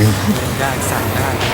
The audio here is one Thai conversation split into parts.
นึ่งได้สั่งได้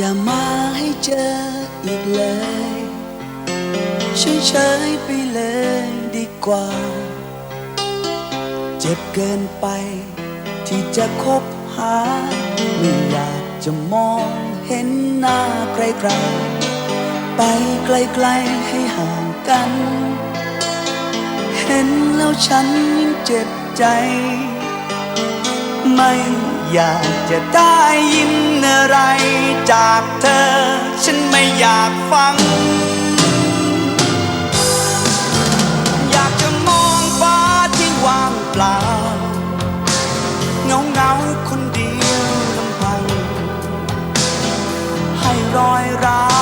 อย่ามาให้เจออีกเลยช่วยเฉยๆไปเลยดีกว่า เจ็บเกินไปที่จะคบหา ไม่อยากจะมองเห็นหน้าใครๆไปไกลๆให้ห่างกัน เห็นแล้วฉันยิ่งเจ็บใจ ไม่ อยากจะได้ยินอะไรจากเธอ ฉันไม่อยากฟัง อยากจะมองฟ้าที่ว่างเปล่า เงาเงาคนเดียวลำพัง ให้รอยร้า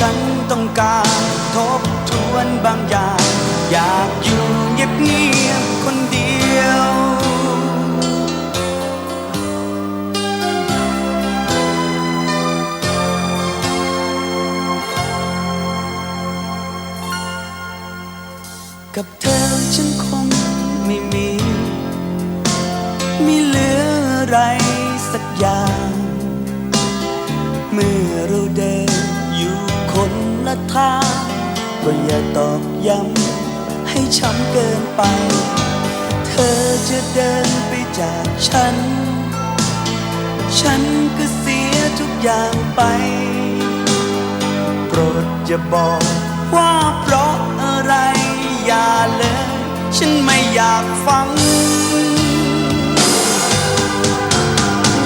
ฉันต้องการทบทวนบางอย่าง อยากอยู่เงียบเงียบ ทาง ก็อย่าตอกย้ำให้ช้ำเกินไป เธอจะเดินไปจากฉัน ฉันก็เสียทุกอย่างไป โปรดอย่าบอกว่าเพราะอะไร อย่าเลย ฉันไม่อยากฟัง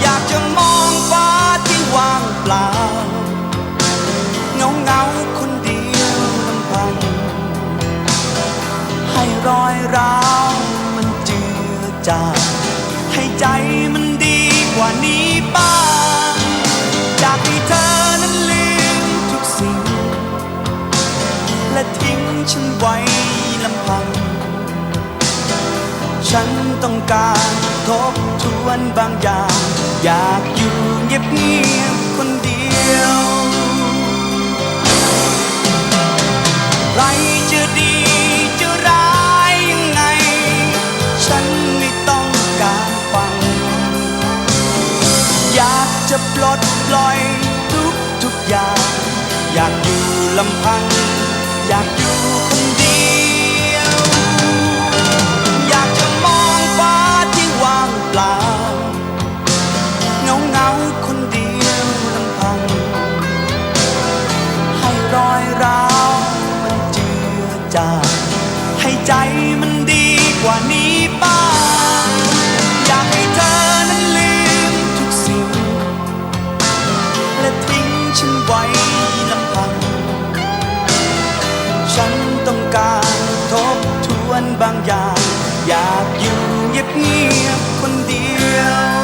อยากจะมองฟ้าที่ว่างเปล่า รอยร้าวมันเจือจางให้ใจมันดีกว่านี้บ้างอยากให้เธอนั้นลืมทุกสิ่ง และทิ้งฉันไว้ลำพัง ฉันต้องการทบทวนบางอย่าง อยากอยู่เงียบๆคนเดียว จะปลดปล่อยทุกทุกอย่าง อยากอยู่ลำพัง อยากอยู่คน วนบางอย่าง อยากอยู่เงียบๆคนเดียว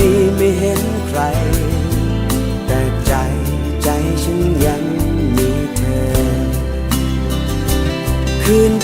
ี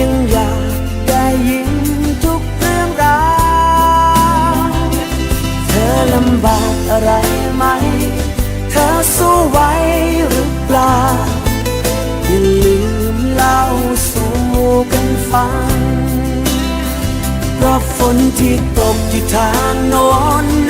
ยังอยากได้ยินทุกเรื่องราวเธอลำบากอะไรไหม เธอสู้ไหวหรือเปล่า อย่าลืมเล่าสู่กันฟังเพราะฝนที่ตกที่ทางโน้น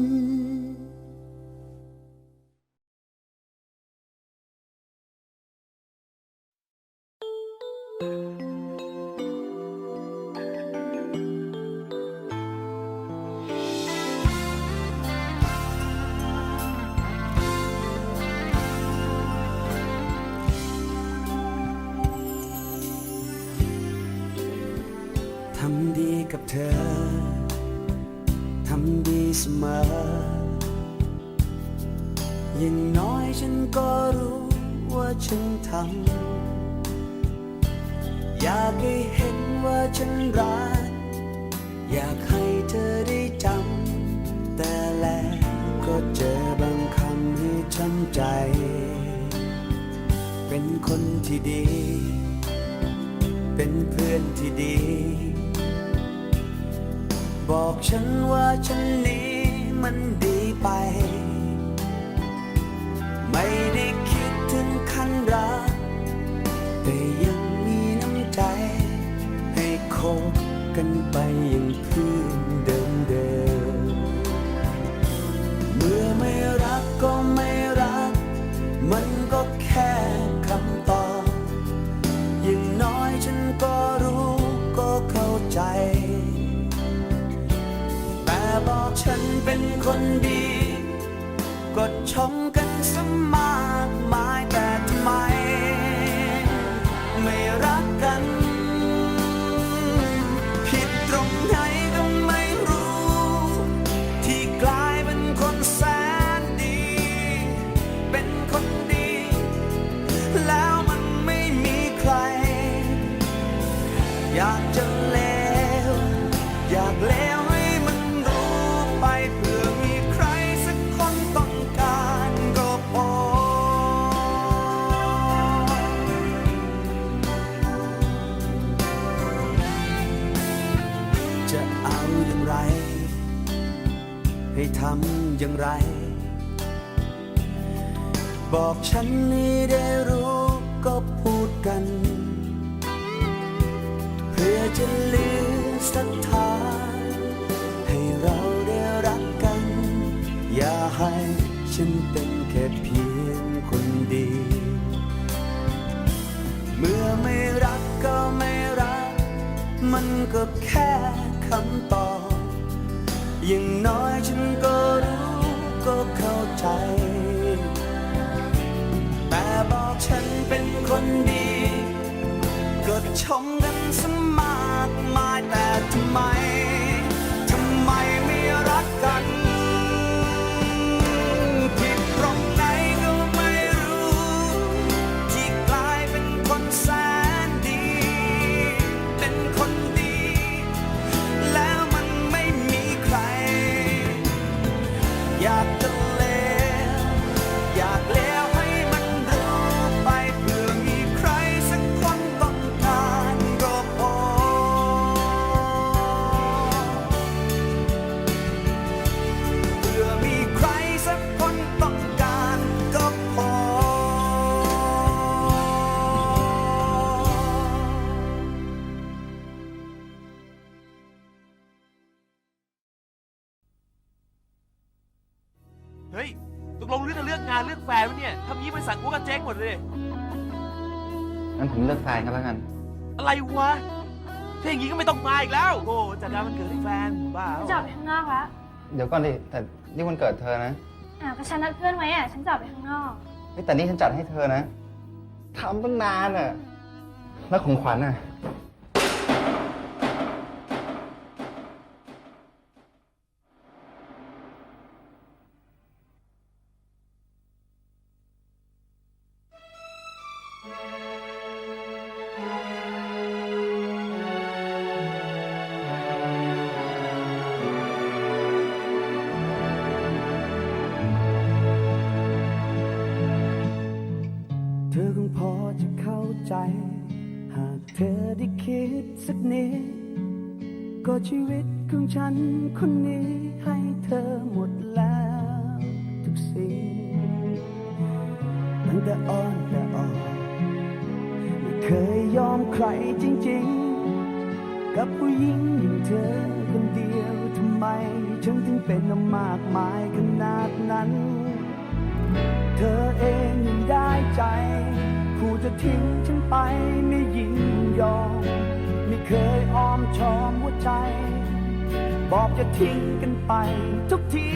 กับเธอ ทำดีเสมอ อย่างน้อยฉันก็รู้ว่าฉันทำ อยากให้เห็นว่าฉันรัก อยากให้เธอได้จำ แต่แล้วก็เจอบางคำให้ช้ำใจ เป็นคนที่ดี เป็นเพื่อนที่ดี บอกฉันว่าฉันนี้มันดีไป ไม่ได้คิดถึงขั้นรัก แต่ยังมีน้ำใจ ให้คบกันไปอย่างเพื่อ ฉันเป็นคนดี กดช่อง บอกฉันนี่ได้รู้ก็พูดกัน เพื่อจะลือสักทางให้เราได้รักกัน อย่าให้ฉันเป็นแค่เพียงคนดี เมื่อไม่รักก็ไม่รัก มันก็แค่คำตอบอย่างน้อยฉันก็รู้ก็เข้าใจ เป็นคนดี ก็ชมกันสมากมายแต่ทำไม เฮ้ยตกลงเรื่องเรื่องงานเรื่องแฟนวะเนี่ยทำนี้บริษัทกูก็เจ๊งหมดเลยงั้นผมเลือกแฟนกันแล้วกัน อะไรวะถ้าอย่างนี้ก็ไม่ต้องมาอีกแล้วโอ้จัดงานวันเกิดให้แฟนบ้าฉันจะออกไปข้างนอกแล้วเดี๋ยวก่อนดิแต่นี่วันเกิดเธอนะอ่าวก็ฉันนัดเพื่อนไว้อะ ฉันจะออกไปข้างนอกเฮ้ยแต่นี่ฉันจัดให้เธอนะทำตั้งนานอะแล้วของขวัญอะ เธอคงพอจะเข้าใจ หากเธอได้คิดสักนิดก็ชีวิตของฉันคนนี้ให้เธอหมด ใครจริงๆ กับผู้หญิงอย่างเธอคนเดียวทำไมฉันถึงเป็นมากมายขนาดนั้น เธอเองยังได้ใจคู่จะทิ้งฉันไปไม่ยินยอม ไม่เคยอ้อมชอมหัวใจ บอกจะทิ้งกันไป ทุกที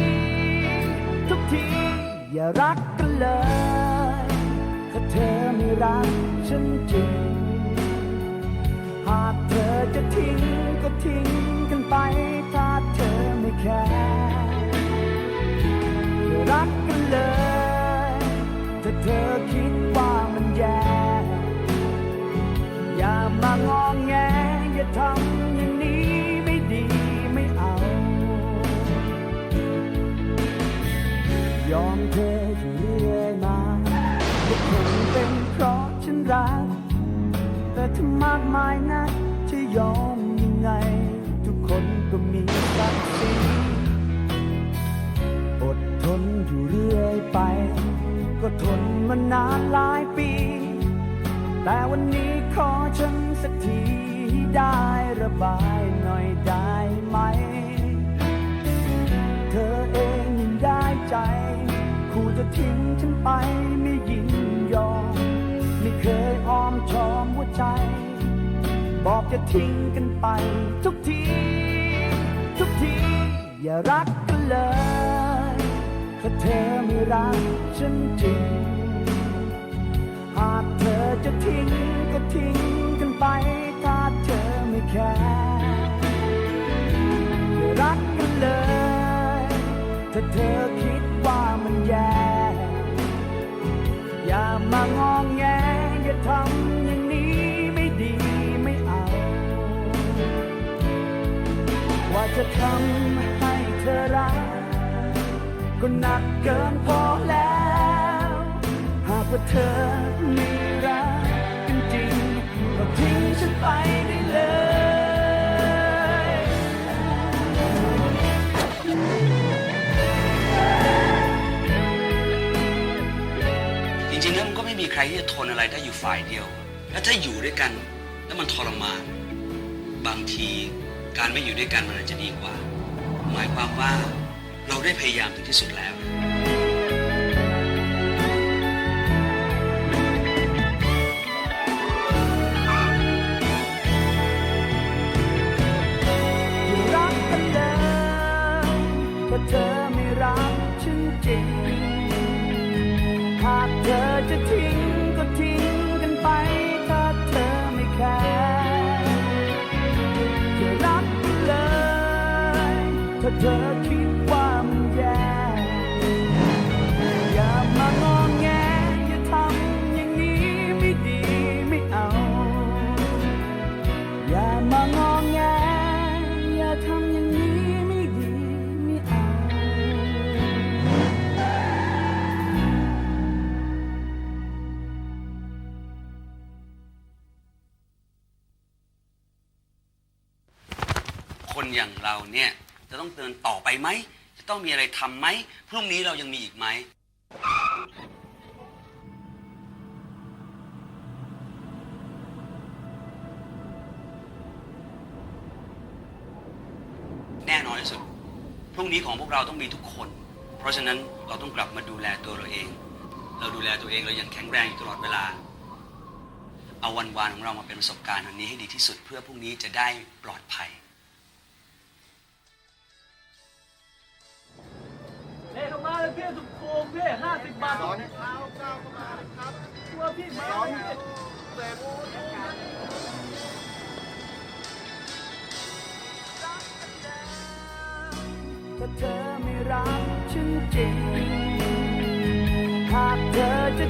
ทุกที อย่ารักกันเลย ถ้าเธอไม่รักฉันจริง หากเธอจะทิ้งก็ทิ้งกันไป ถ้าเธอไม่แคร์รักกันเลยถ้าเธอ แต่ถ้ามากมายนะจะยอมยังไง ทุกคนก็มีศักดิ์ศรีอดทนอยู่เรื่อยไป ก็ทนมานานหลายปี แต่วันนี้ขอฉันสักทีได้ระบายหน่อยได้ไหม เธอเองยังได้ใจคู่จะทิ้งฉันไปไม่ยินยอม ไม่เคยอ้อมชอม ใจ บอกจะทิ้งกันไป ทุกที ทุกที อย่ารักกันเลยถ้าเธอไม่รักฉันจริง หากเธอจะทิ้งก็ทิ้งกันไป ถ้าเธอไม่แคร์อย่ารักกันเลย ถ้าเธอคิดว่ามันแย่ อย่ามางอง จะทำให้เธอรัก ก็หนักเกินพอแล้ว หากว่าเธอไม่รักกันจริงก็ทิ้งฉันไปได้เลยจริงๆแล้วมันก็ไม่มีใครที่จะทนอะไรได้อยู่ฝ่ายเดียว แล้วถ้าอยู่ด้วยกัน แล้วมันทรมาน บางที การไม่อยู่ด้วยกันมันอาจจะดีกว่า หมายความว่าเราได้พยายามถึงที่สุดแล้ว รักกันเลยถ้าเธอไม่รักฉันจริง หากเธอจะทิ้งก็ทิ้ง เธอคิดว่ามันแย่อย่ามางองแงอย่าทำอย่างนี้ไม่ดีไม่เอา อย่ามางองแงอย่าทำอย่างนี้ไม่ดีไม่เอา คนอย่างเราเนี่ย จะต้องเดินต่อไปไหม จะต้องมีอะไรทำไหม พรุ่งนี้เรายังมีอีกไหม แน่นอนที่สุด พรุ่งนี้ของพวกเราต้องมีทุกคน เพราะฉะนั้นเราต้องกลับมาดูแลตัวเราเอง เราดูแลตัวเองเรายังแข็งแรงอยู่ตลอดเวลา เอาวันวานของเรามาเป็นประสบการณ์วันนี้ให้ดีที่สุดเพื่อพรุ่งนี้จะได้ปลอดภัย พี่สุดโกงพี่ห้าสิบบาทสอนเท้าเก้าวเข้ามาครับตัวพี่มาเสร็จถ้าเธอไม่รักฉันจริงหากเธอจะ